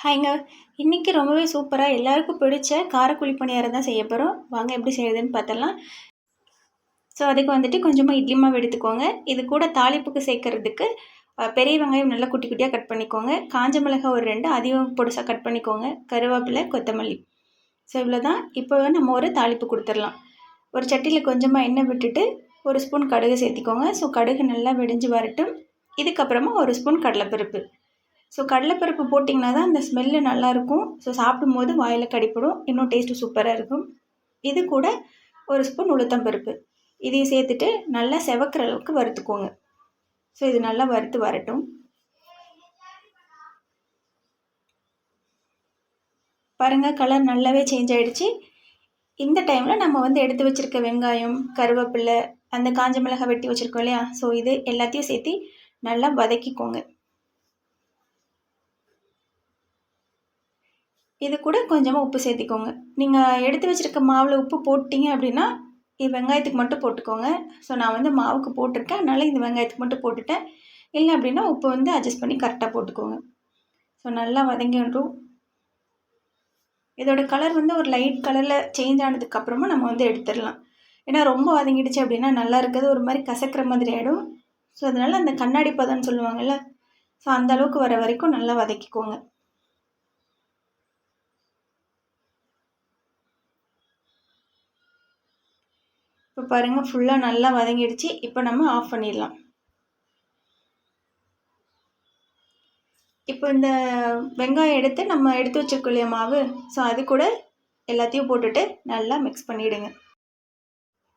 ஹாய்ங்க. இன்றைக்கி ரொம்பவே சூப்பராக எல்லாருக்கும் பிடிச்ச காரக்குழி பணியாரம் தான் செய்ய போகிறோம் வாங்க எப்படி செய்யுதுன்னு பார்த்தலாம் ஸோ அதுக்கு வந்துட்டு கொஞ்சமாக இட்லி மாவு எடுத்துக்கோங்க. இது கூட தாளிப்புக்கு சேர்க்கறதுக்கு பெரிய வெங்காயம் நல்லா குட்டி குட்டியாக கட் பண்ணிக்கோங்க. காஞ்ச மிளகாய் ஒரு ரெண்டு அதிகம் பொடுசாக கட் பண்ணிக்கோங்க. கருவேப்பிலை கொத்தமல்லி. ஸோ இவ்வளோ தான் இப்போ நம்ம ஒரு தாளிப்பு கொடுத்துடலாம். ஒரு சட்டியில் கொஞ்சமாக எண்ணெய் விட்டுட்டு ஒரு ஸ்பூன் கடுகு சேர்த்திக்கோங்க. ஸோ கடுகு நல்லா வெடிஞ்சு வரட்டும். இதுக்கப்புறமா ஒரு ஸ்பூன் கடலைப்பருப்பு. ஸோ கடலைப்பருப்பு போட்டிங்கன்னா தான் அந்த ஸ்மெல்லு நல்லாயிருக்கும். ஸோ சாப்பிடும்போது வாயில் கடிப்படும். இன்னும் டேஸ்ட்டு சூப்பராக இருக்கும். இது கூட ஒரு ஸ்பூன் உளுத்தம்பருப்பு இதையும் சேர்த்துட்டு நல்லா செவக்கிற அளவுக்கு வறுத்துக்கோங்க. ஸோ இது நல்லா வறுத்து வரட்டும். பாருங்கள் கலர் நல்லாவே சேஞ்ச் ஆகிடுச்சு இந்த டைமில் நம்ம வந்து எடுத்து வச்சுருக்க வெங்காயம் கருவேப்பிலை அந்த காஞ்ச மிளகாய் வெட்டி வச்சுருக்கோம் இல்லையா? ஸோ இது எல்லாத்தையும் சேர்த்து நல்லா வதக்கிக்கோங்க. இது கூட கொஞ்சமாக உப்பு சேர்த்திக்கோங்க. நீங்கள் எடுத்து வச்சுருக்க மாவில் உப்பு போட்டிங்க அப்படின்னா இது வெங்காயத்துக்கு மட்டும் போட்டுக்கோங்க. ஸோ நான் வந்து மாவுக்கு போட்டிருக்கேன். அதனால் இந்த வெங்காயத்துக்கு மட்டும் போட்டுட்டேன். இல்லை அப்படின்னா உப்பு வந்து அட்ஜஸ்ட் பண்ணி கரெக்டாக போட்டுக்கோங்க. ஸோ நல்லா வதங்கிடும் இதோட கலர் வந்து ஒரு லைட் கலரில் சேஞ்ச் ஆனதுக்கப்புறமா நம்ம வந்து எடுத்துடலாம். ஏன்னா ரொம்ப வதங்கிடுச்சு அப்படின்னா நல்லா இருக்கிறது ஒரு மாதிரி கசக்கிற மாதிரி ஆகிடும் ஸோ அதனால் அந்த கண்ணாடி பதம்னு சொல்லுவாங்கள்ல ஸோ அந்த அளவுக்கு வர வரைக்கும் நல்லா வதக்கிக்கோங்க. இப்போ பாருங்கள் ஃபுல்லாக நல்லா வதங்கிடுச்சு. இப்போ நம்ம ஆஃப் பண்ணிடலாம். இப்போ இந்த வெங்காயம் எடுத்து நம்ம எடுத்து வச்சுருக்கோம் இல்லையா மாவு? ஸோ அது கூட எல்லாத்தையும் போட்டுட்டு நல்லா மிக்ஸ் பண்ணிவிடுங்க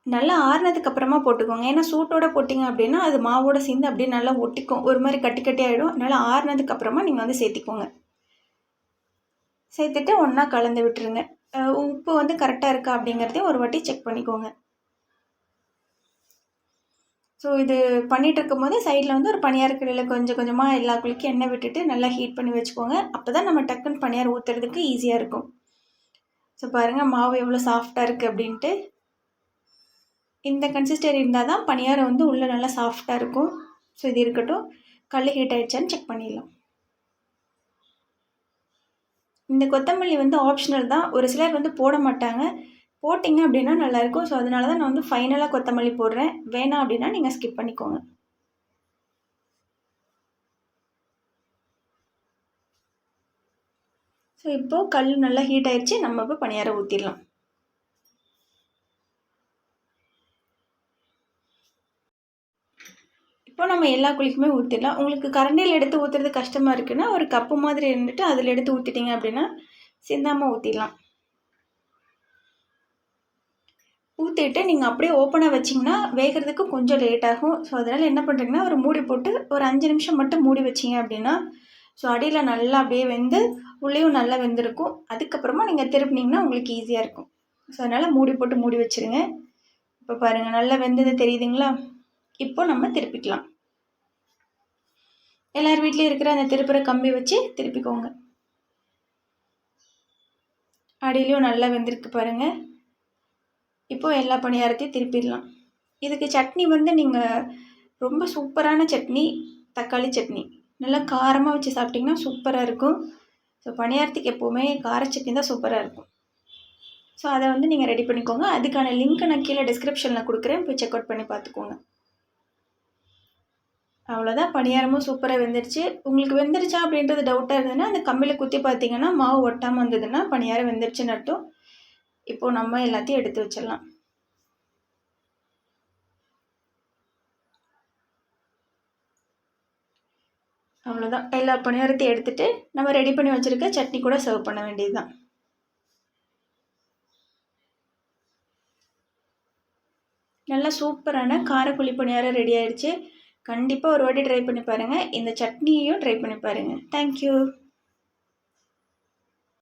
நல்லா ஆறுனதுக்கு அப்புறமா போட்டுக்கோங்க. ஏன்னா சூட்டோட போட்டிங்க அப்படின்னா அது மாவோட சேர்ந்து அப்படியே நல்லா ஒட்டிக்கும். ஒரு மாதிரி கட்டி கட்டி ஆகிடும் நல்லா ஆறுனதுக்கு அப்புறமா நீங்கள் வந்து சேர்த்திக்கோங்க. சேர்த்துட்டு ஒன்றா கலந்து விட்டுருங்க. உப்பு வந்து கரெக்டாக இருக்கா அப்படிங்கிறதையும் ஒரு வாட்டி செக் பண்ணிக்கோங்க. ஸோ இது பண்ணிகிட்டு இருக்கும்போது சைடில் வந்து ஒரு பனியார் கடையில் கொஞ்சம் கொஞ்சமாக எல்லா குழிக்கும் எண்ணெய் விட்டுட்டு நல்லா ஹீட் பண்ணி வச்சுக்கோங்க. அப்போ தான் நம்ம டக்குன்னு பனியார் ஊற்றுறதுக்கு ஈஸியாக இருக்கும். ஸோ பாருங்கள் மாவு எவ்வளோ சாஃப்டாக இருக்குது அப்படின்ட்டு. இந்த கன்சிஸ்டர் இருந்தால் தான் பனியாரம் வந்து உள்ளே நல்லா சாஃப்டாக இருக்கும். ஸோ இது இருக்கட்டும். கல் ஹீட் ஆகிடுச்சான்னு செக் பண்ணிடலாம். இந்த கொத்தமல்லி வந்து ஆப்ஷனல் தான். ஒரு சிலர் வந்து போட மாட்டாங்க. போட்டிங்க அப்படின்னா நல்லாயிருக்கும். ஸோ அதனால தான் நான் வந்து ஃபைனலாக கொத்தமல்லி போடுறேன். வேணாம் அப்படின்னா நீங்கள் ஸ்கிப் பண்ணிக்கோங்க. ஸோ இப்போது கல் நல்லா ஹீட் ஆயிடுச்சு நம்ம இப்போ பணியாரம் ஊற்றிடலாம் இப்போ நம்ம எல்லா குழிக்குமே ஊற்றிடலாம் உங்களுக்கு கரண்டியில் எடுத்து ஊற்றுறது கஷ்டமாக இருக்குன்னா ஒரு கப்பு மாதிரி இருந்துட்டு அதில் எடுத்து ஊற்றிட்டீங்க அப்படின்னா சிந்தாமல் ஊற்றிடலாம் ஊற்றிட்டு நீங்கள் அப்படியே ஓப்பனாக வச்சிங்கன்னா வேகிறதுக்கு கொஞ்சம் லேட் ஆகும். ஸோ அதனால் என்ன பண்ணுறீங்கன்னா ஒரு மூடி போட்டு ஒரு அஞ்சு நிமிஷம் மட்டும் மூடி வச்சிங்க அப்படின்னா ஸோ அடியில் நல்லா அப்படியே வெந்து உள்ளேயும் நல்லா வெந்திருக்கும். அதுக்கப்புறமா நீங்கள் திருப்பினீங்கன்னா உங்களுக்கு ஈஸியாக இருக்கும். ஸோ அதனால் மூடி போட்டு மூடி வச்சுருங்க. இப்போ பாருங்கள் நல்லா வெந்தது தெரியுதுங்களா? இப்போ நம்ம திருப்பிக்கலாம். எல்லார் வீட்லேயும் இருக்கிற அந்த திருப்புற கம்பி வச்சு திருப்பிக்கோங்க. அடியிலையும் நல்லா வெந்திருக்கு பாருங்கள் இப்போது எல்லா பணியாரத்தையும் திருப்பிடலாம். இதுக்கு சட்னி வந்து நீங்கள் ரொம்ப சூப்பரான சட்னி தக்காளி சட்னி. நல்லா காரமாக வச்சு சாப்பிட்டிங்கன்னா சூப்பராக இருக்கும். ஸோ பணியாரத்துக்கு எப்போவுமே கார சட்னி தான் சூப்பராக இருக்கும். ஸோ அதை வந்து நீங்கள் ரெடி பண்ணிக்கோங்க. அதுக்கான லிங்க்கை நான் கீழே டிஸ்கிரிப்ஷனில் கொடுக்குறேன். போய் செக் அவுட் பண்ணி பார்த்துக்கோங்க. அவ்வளோதான் பணியாரமும் சூப்பராக வெந்துருச்சு. உங்களுக்கு வெந்துருச்சா அப்படின்றது டவுட்டாக இருந்ததுன்னா அந்த கம்மியில் குத்தி பார்த்தீங்கன்னா மாவு ஒட்டாமல் வந்ததுன்னா பணியாரம் வெந்துருச்சுன்னு அர்த்தம். இப்போது நம்ம எல்லாத்தையும் எடுத்து வச்சிடலாம். அவ்வளோதான் எல்லா பணியாரத்தையும் எடுத்துகிட்டு நம்ம ரெடி பண்ணி வச்சுருக்க சட்னி கூட சர்வ் பண்ண வேண்டியது தான் நல்லா சூப்பரான காரக்குழி பணியாரம் ரெடி ஆயிடுச்சு. கண்டிப்பாக ஒரு வாட்டி ட்ரை பண்ணி பாருங்கள் இந்த சட்னியையும் ட்ரை பண்ணி பாருங்கள் தேங்க்யூ